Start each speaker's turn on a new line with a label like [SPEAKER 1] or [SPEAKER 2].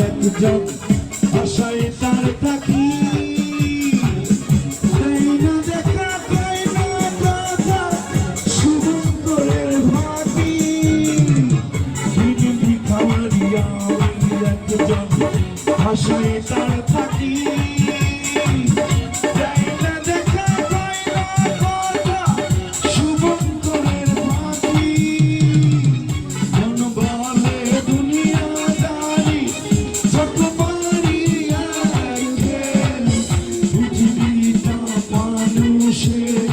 [SPEAKER 1] একজন আশায় তার থাকি machine.